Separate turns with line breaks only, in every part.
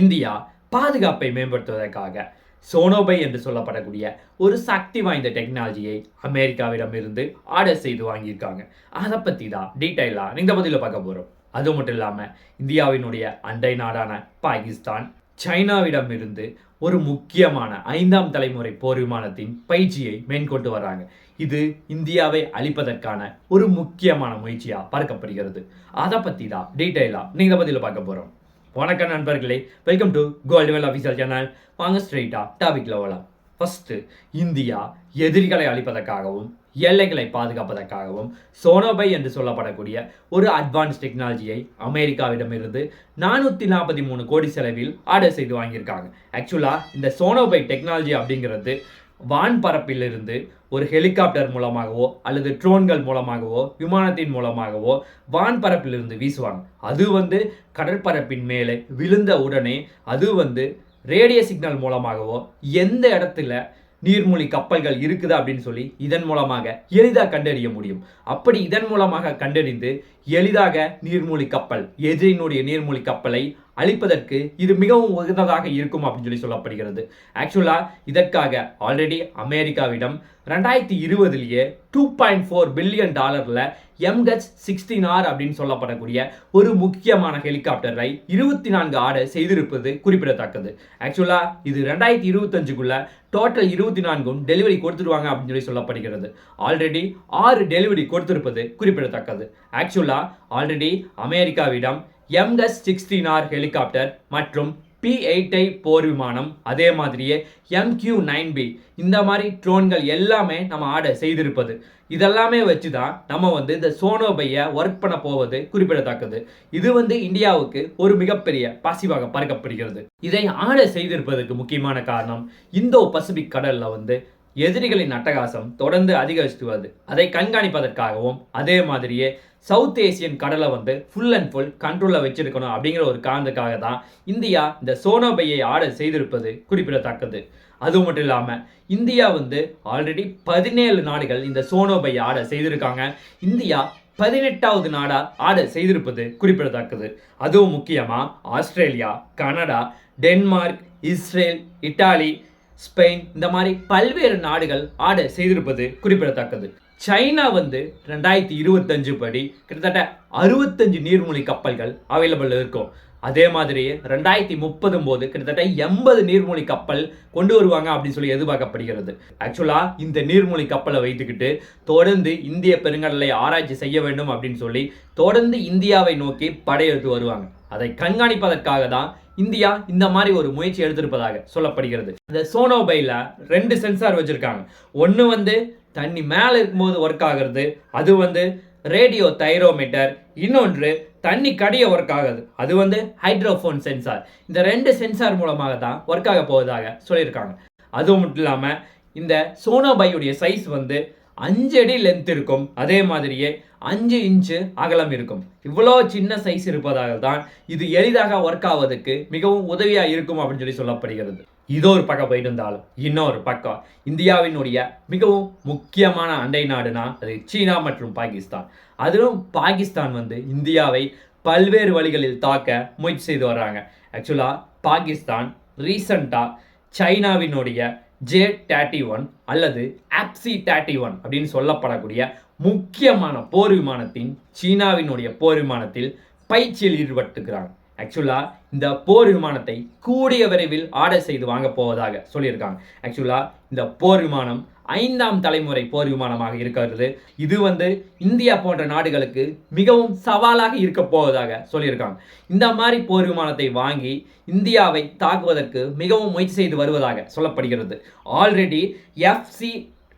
India பாதுகாப்பை மேம்படுத்துவதற்காக சோனோபை என்று சொல்லப்படக்கூடிய ஒரு சக்தி வாய்ந்த டெக்னாலஜியை அமெரிக்காவிடமிருந்து ஆர்டர் செய்து வாங்கியிருக்காங்க. அதை பற்றி தான் டீட்டெயிலாக இந்த பதிலில் பார்க்க போகிறோம் அது மட்டும் இல்லாமல் இந்தியாவினுடைய அண்டை நாடான பாகிஸ்தான் சைனாவிடமிருந்து ஒரு முக்கியமான ஐந்தாம் தலைமுறை போர் விமானத்தின் பயிற்சியை மேற்கொண்டு வராங்க. இது இந்தியாவை அழிப்பதற்கான ஒரு முக்கியமான முயற்சியாக பார்க்கப்படுகிறது. அதை பற்றி தான் டீட்டெயிலாக நீங்கள் பதிலில் பார்க்க போகிறோம் வணக்கம் நண்பர்களே welcome to Gold Well official channel வாங்க ஸ்ட்ரெயிட்டாக டாபிக்ல வரலாம் ஃபஸ்ட்டு இந்தியா எதிரிகளை அழிப்பதற்காகவும் எல்லைகளை பாதுகாப்பதற்காகவும் சோனோபை என்று சொல்லப்படக்கூடிய ஒரு அட்வான்ஸ் டெக்னாலஜியை அமெரிக்காவிடமிருந்து நானூற்றி நாற்பத்தி மூணு கோடி செலவில் ஆர்டர் செய்து வாங்கியிருக்காங்க. ஆக்சுவலாக இந்த சோனோபை டெக்னாலஜி அப்படிங்கிறது வான்பரப்பிலிருந்து ஒரு ஹெலிகாப்டர் மூலமாகவோ அல்லது ட்ரோன்கள் மூலமாகவோ விமானத்தின் மூலமாகவோ வான் பரப்பிலிருந்து வீசுவாங்க. அது வந்து கடற்பரப்பின் மேலே விழுந்த உடனே அது வந்து ரேடியோ சிக்னல் மூலமாகவோ எந்த இடத்துல நீர்மூழ்கி கப்பல்கள் இருக்குது அப்படின்னு சொல்லி இதன் மூலமாக எளிதாக கண்டறிய முடியும். அப்படி இதன் மூலமாக கண்டறிந்து எளிதாக நீர்மூழ்கி கப்பல் எதிரினுடைய நீர்மூழ்கி கப்பலை அழிப்பதற்கு இது மிகவும் உகந்ததாக இருக்கும் அப்படின்னு சொல்லி சொல்லப்படுகிறது. ஆக்சுவலாக இதற்காக ஆல்ரெடி அமெரிக்காவிடம் ரெண்டாயிரத்தி இருபதுலேயே டூ பாயிண்ட் ஃபோர் பில்லியன் டாலரில் எம்ஹெச் சிக்ஸ்டீன் ஆர் அப்படின்னு சொல்லப்படக்கூடிய ஒரு முக்கியமான ஹெலிகாப்டரை இருபத்தி நான்கு ஆர்டர் செய்திருப்பது குறிப்பிடத்தக்கது. ஆக்சுவலாக இது ரெண்டாயிரத்தி இருபத்தஞ்சுக்குள்ள டோட்டல் இருபத்தி நான்கும் டெலிவரி கொடுத்துருவாங்க அப்படின்னு சொல்லி சொல்லப்படுகிறது. ஆல்ரெடி ஆறு டெலிவரி கொடுத்திருப்பது குறிப்பிடத்தக்கது. ஆக்சுவலாக ஆல்ரெடி அமெரிக்காவிடம் எம்எஸ் சிக்ஸ்டீன் ஆர் ஹெலிகாப்டர் மற்றும் பி எயிட்டை போர் விமானம் அதே மாதிரியே எம்கியூ நைன் பி இந்த மாதிரி ட்ரோன்கள் எல்லாமே நம்ம ஆர்டர் செய்திருப்பது. இதெல்லாமே வச்சு தான் நம்ம வந்து இந்த சோனோபையை ஒர்க் பண்ண போவது குறிப்பிடத்தக்கது. இது வந்து இந்தியாவுக்கு ஒரு மிகப்பெரிய பாசிவாக பார்க்கப்படுகிறது இதை ஆர்டர் செய்திருப்பதற்கு முக்கியமான காரணம் இந்தோ பசிபிக் கடலில் வந்து எதிரிகளின் அட்டகாசம் தொடர்ந்து அதிகரித்து வருது. அதை கண்காணிப்பதற்காகவும் அதே மாதிரியே சவுத் ஏசியன் கடலை வந்து ஃபுல் அண்ட் ஃபுல் கண்ட்ரோலில் வச்சிருக்கணும் அப்படிங்கிற ஒரு காரணத்துக்காக தான் இந்தியா இந்த சோனோபையை ஆர்டர் செய்திருப்பது குறிப்பிடத்தக்கது. அது மட்டும் இல்லாமல் இந்தியா வந்து ஆல்ரெடி பதினேழு நாடுகள் இந்த சோனோபையை ஆர்டர் செய்திருக்காங்க. இந்தியா பதினெட்டாவது நாடா ஆர்டர் செய்திருப்பது குறிப்பிடத்தக்கது. அதுவும் முக்கியமாக Australia Canada Denmark Israel Italy Spain இந்த மாதிரி பல்வேறு நாடுகள் ஆர்டர் செய்திருப்பது குறிப்பிடத்தக்கது. சைனா வந்து ரெண்டாயிரத்தி இருபத்தஞ்சு படி கிட்டத்தட்ட அறுபத்தஞ்சு நீர்மூழ்கி கப்பல்கள் அவைலபிள் இருக்கும். அதே மாதிரி ரெண்டாயிரத்தி முப்பதும் போது கிட்டத்தட்ட எண்பது நீர்மூழ்கி கப்பல் கொண்டு வருவாங்க அப்படின்னு சொல்லி எதிர்பார்க்கப்படுகிறது. ஆக்சுவலாக இந்த நீர்மூழ்கி கப்பலை வைத்துக்கிட்டு தொடர்ந்து இந்திய பெருங்கடலை ஆராய்ச்சி செய்ய வேண்டும் அப்படின்னு சொல்லி தொடர்ந்து இந்தியாவை நோக்கி படையெடுத்து வருவாங்க. அதை கண்காணிப்பதற்காக தான் இந்தியா இந்த மாதிரி ஒரு முயற்சி எடுத்திருப்பதாக சொல்லப்படுகிறது. இந்த சோனோபைல ரெண்டு சென்சார் வச்சிருக்காங்க. ஒன்று வந்து தண்ணி மேலே இருக்கும்போது ஒர்க் ஆகுறது அது வந்து ரேடியோ தைரோமீட்டர் இன்னொன்று தண்ணி கடிய ஒர்க் ஆகுது அது வந்து ஹைட்ரோஃபோன் சென்சார் இந்த ரெண்டு சென்சார் மூலமாக தான் ஒர்க் ஆக போவதாக சொல்லியிருக்காங்க. அதுவும் மட்டும் இல்லாமல் இந்த சோனோபையுடைய சைஸ் வந்து அஞ்சு அடி லென்த் இருக்கும். அதே மாதிரியே அஞ்சு இன்ச்சு அகலம் இருக்கும். இவ்வளோ சின்ன சைஸ் இருப்பதாக தான் இது எளிதாக ஒர்க் ஆவதற்கு மிகவும் உதவியாக இருக்கும் அப்படின்னு சொல்லி சொல்லப்படுகிறது. இதோ ஒரு பக்கம் போயிட்டு இருந்தாலும் இன்னொரு பக்கம் இந்தியாவினுடைய மிகவும் முக்கியமான அண்டை நாடுனா அது சீனா மற்றும் பாகிஸ்தான். அதிலும் பாகிஸ்தான் வந்து இந்தியாவை பல்வேறு வழிகளில் தாக்க முயற்சி செய்து வர்றாங்க. ஆக்சுவலாக பாகிஸ்தான் ரீசண்டாக சைனாவினுடைய ஜே டேட்டி ஒன் அல்லது ஆப்சி டேட்டி ஒன் அப்படின்னு சொல்லப்படக்கூடிய முக்கியமான போர் விமானத்தின் சீனாவினுடைய போர் விமானத்தில் பயிற்சியில் ஈடுபட்டுக்கிறாங்க ஆக்சுவலாக இந்த போர் விமானத்தை கூடிய விரைவில் ஆர்டர் செய்து வாங்க போவதாக சொல்லியிருக்காங்க. ஆக்சுவலாக இந்த போர் விமானம் ஐந்தாம் தலைமுறை போர் விமானமாக இருக்கிறது. இது வந்து இந்தியா போன்ற நாடுகளுக்கு மிகவும் சவாலாக இருக்க போவதாக சொல்லியிருக்காங்க. இந்த மாதிரி போர் விமானத்தை வாங்கி இந்தியாவை தாக்குவதற்கு மிகவும் முயற்சி செய்து வருவதாக சொல்லப்படுகிறது. ஆல்ரெடி எஃப்சி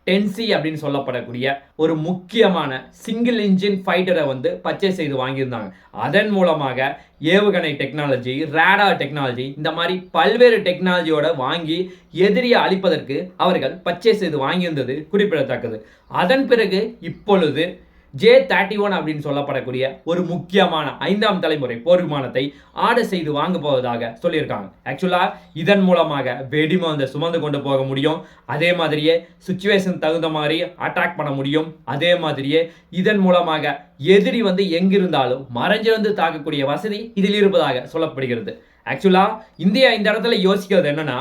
டென்சி அப்படின்னு சொல்லப்படக்கூடிய ஒரு முக்கியமான சிங்கிள் இன்ஜின் ஃபைட்டரை வந்து பர்ச்சேஸ் செய்து வாங்கியிருந்தாங்க. அதன் மூலமாக ஏவுகணை டெக்னாலஜி ரேடா டெக்னாலஜி இந்த மாதிரி பல்வேறு டெக்னாலஜியோட வாங்கி எதிரியை அழிப்பதற்கு அவர்கள் பர்ச்சேஸ் செய்து வாங்கியிருந்தது குறிப்பிடத்தக்கது. அதன் பிறகு இப்பொழுது ஜே தேர்ட்டி ஒன் அப்படின்னு சொல்லப்படக்கூடிய ஒரு முக்கியமான ஐந்தாம் தலைமுறை போர் விமானத்தை ஆர்டர் செய்து வாங்க போவதாக சொல்லியிருக்காங்க. ஆக்சுவலாக இதன் மூலமாக வெடிமருந்தை சுமந்து கொண்டு போக முடியும். அதே மாதிரியே சுச்சுவேஷன் தகுந்த மாதிரி அட்டாக் பண்ண முடியும். அதே மாதிரியே இதன் மூலமாக எதிரி வந்து எங்கிருந்தாலும் மறைஞ்சிருந்து தாக்கக்கூடிய வசதி இதில் இருப்பதாக சொல்லப்படுகிறது. ஆக்சுவலாக இந்தியா இந்த இடத்துல யோசிக்கிறது என்னன்னா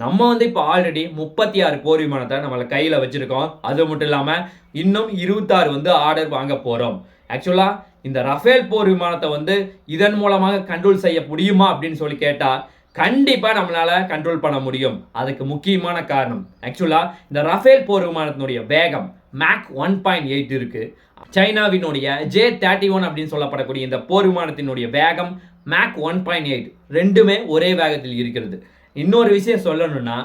நம்ம வந்து இப்போ ஆல்ரெடி முப்பத்தி ஆறு போர் விமானத்தை நம்மளை கையில் வச்சுருக்கோம். அது மட்டும் இல்லாமல் இன்னும் இருபத்தாறு வந்து ஆர்டர் வாங்க போகிறோம் ஆக்சுவலாக இந்த ரஃபேல் போர் விமானத்தை வந்து இதன் மூலமாக கண்ட்ரோல் செய்ய முடியுமா அப்படின்னு சொல்லி கேட்டால் கண்டிப்பாக நம்மளால் கண்ட்ரோல் பண்ண முடியும். அதுக்கு முக்கியமான காரணம் ஆக்சுவலாக இந்த ரஃபேல் போர் விமானத்தினுடைய வேகம் மேக் ஒன் பாயிண்ட் எயிட் இருக்குது சைனாவினுடைய ஜே தேர்ட்டி ஒன் அப்படின்னு சொல்லப்படக்கூடிய இந்த போர் விமானத்தினுடைய வேகம் மேக் ஒன் பாயிண்ட் எயிட். ரெண்டுமே ஒரே வேகத்தில் இருக்கிறது. இன்னொரு விஷயம் சொல்லணும்னா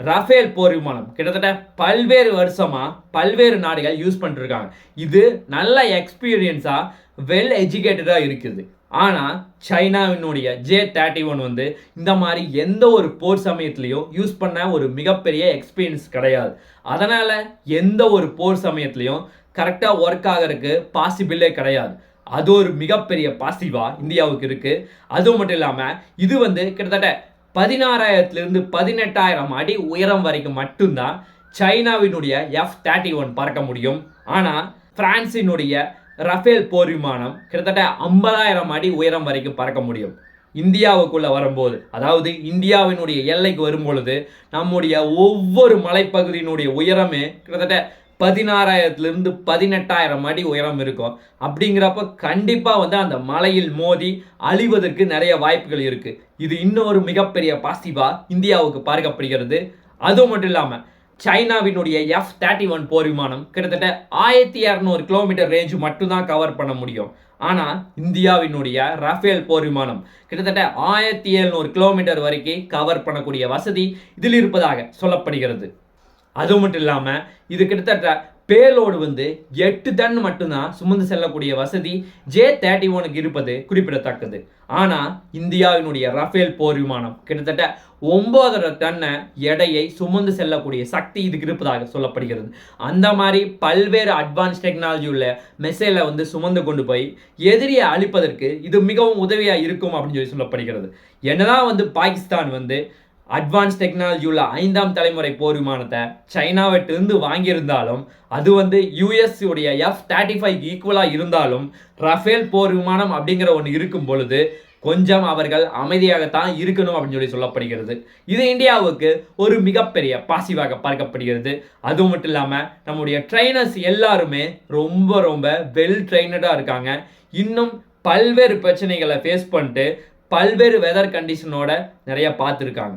ரஃபேல் போர் விமானம் கிட்டத்தட்ட பல்வேறு வருஷமாக பல்வேறு நாடுகள் யூஸ் பண்ணிருக்காங்க. இது நல்ல எக்ஸ்பீரியன்ஸாக வெல் எஜுகேட்டடாக இருக்குது. ஆனால் சைனாவினுடைய ஜே தேர்ட்டி ஒன் வந்து இந்த மாதிரி எந்த ஒரு போர் சமயத்துலேயும் யூஸ் பண்ண ஒரு மிகப்பெரிய எக்ஸ்பீரியன்ஸ் கிடையாது. அதனால் எந்த ஒரு போர் சமயத்துலேயும் கரெக்டாக ஒர்க் ஆகிறதுக்கு பாசிபிளே கிடையாது. அது ஒரு மிகப்பெரிய பாசிட்டிவாக இந்தியாவுக்கு இருக்குது அதுவும் மட்டும் இல்லாமல் இது வந்து கிட்டத்தட்ட பதினாறாயிரத்துலேருந்து பதினெட்டாயிரம் அடி உயரம் வரைக்கும் மட்டும்தான் சைனாவினுடைய எஃப் தேர்ட்டி ஒன் பறக்க முடியும். ஆனால் பிரான்சினுடைய ரஃபேல் போர் விமானம் கிட்டத்தட்ட ஐம்பதாயிரம் அடி உயரம் வரைக்கும் பறக்க முடியும். இந்தியாவுக்குள்ளே வரும்போது அதாவது இந்தியாவினுடைய எல்லைக்கு வரும்பொழுது நம்முடைய ஒவ்வொரு மலைப்பகுதியினுடைய உயரமே கிட்டத்தட்ட பதினாறாயிரத்துலேருந்து பதினெட்டாயிரம் அடி உயரம் இருக்கும். அப்படிங்கிறப்ப கண்டிப்பாக வந்து அந்த மலையில் மோதி அழிவதற்கு நிறைய வாய்ப்புகள் இருக்குது இது இன்னொரு மிகப்பெரிய பாசிட்டிவாக இந்தியாவுக்கு பார்க்கப்படுகிறது. அது மட்டும் இல்லாமல் சைனாவினுடைய எஃப் தேர்ட்டி ஒன் போர் விமானம் கிட்டத்தட்ட ஆயிரத்தி இரநூறு கிலோமீட்டர் ரேஞ்சு மட்டும்தான் கவர் பண்ண முடியும். ஆனால் இந்தியாவினுடைய ரஃபேல் போர் விமானம் கிட்டத்தட்ட ஆயிரத்தி எழுநூறு கிலோமீட்டர் வரைக்கும் கவர் பண்ணக்கூடிய வசதி இதில் இருப்பதாக சொல்லப்படுகிறது. அது மட்டும் இல்லாமல் இது கிட்டத்தட்ட பேலோடு வந்து எட்டு டன் மட்டும்தான் சுமந்து செல்லக்கூடிய வசதி ஜே தேர்ட்டி ஒனுக்கு இருப்பது குறிப்பிடத்தக்கது. ஆனால் இந்தியாவினுடைய ரஃபேல் போர் விமானம் கிட்டத்தட்ட ஒன்பதரை டன்னை எடையை சுமந்து செல்லக்கூடிய சக்தி இதுக்கு இருப்பதாக சொல்லப்படுகிறது. அந்த மாதிரி பல்வேறு அட்வான்ஸ் டெக்னாலஜி உள்ள மெசேலை வந்து சுமந்து கொண்டு போய் எதிரியை அழிப்பதற்கு இது மிகவும் உதவியாக இருக்கும் அப்படின்னு சொல்லி சொல்லப்படுகிறது. என்னதான் வந்து பாகிஸ்தான் வந்து அட்வான்ஸ் டெக்னாலஜி உள்ள ஐந்தாம் தலைமுறை போர் விமானத்தை சைனாவிட்டிருந்து வாங்கியிருந்தாலும் அது வந்து யூஎஸ் உடைய எஃப் தேர்ட்டி ஃபைவ் ஈக்குவலாக இருந்தாலும் ரஃபேல் போர் விமானம் அப்படிங்கிற ஒன்று இருக்கும் பொழுது கொஞ்சம் அவர்கள் அமைதியாகத்தான் இருக்கணும் அப்படின்னு சொல்லி சொல்லப்படுகிறது. இது இந்தியாவுக்கு ஒரு மிகப்பெரிய பாசிவாக பார்க்கப்படுகிறது. அது மட்டும் இல்லாமல் நம்முடைய ட்ரைனர்ஸ் எல்லாருமே ரொம்ப ரொம்ப வெல் ட்ரைனடாக இருக்காங்க. இன்னும் பல்வேறு பிரச்சனைகளை ஃபேஸ் பண்ணிட்டு பல்வேறு வெதர் கண்டிஷனோட நிறைய பார்த்துருக்காங்க.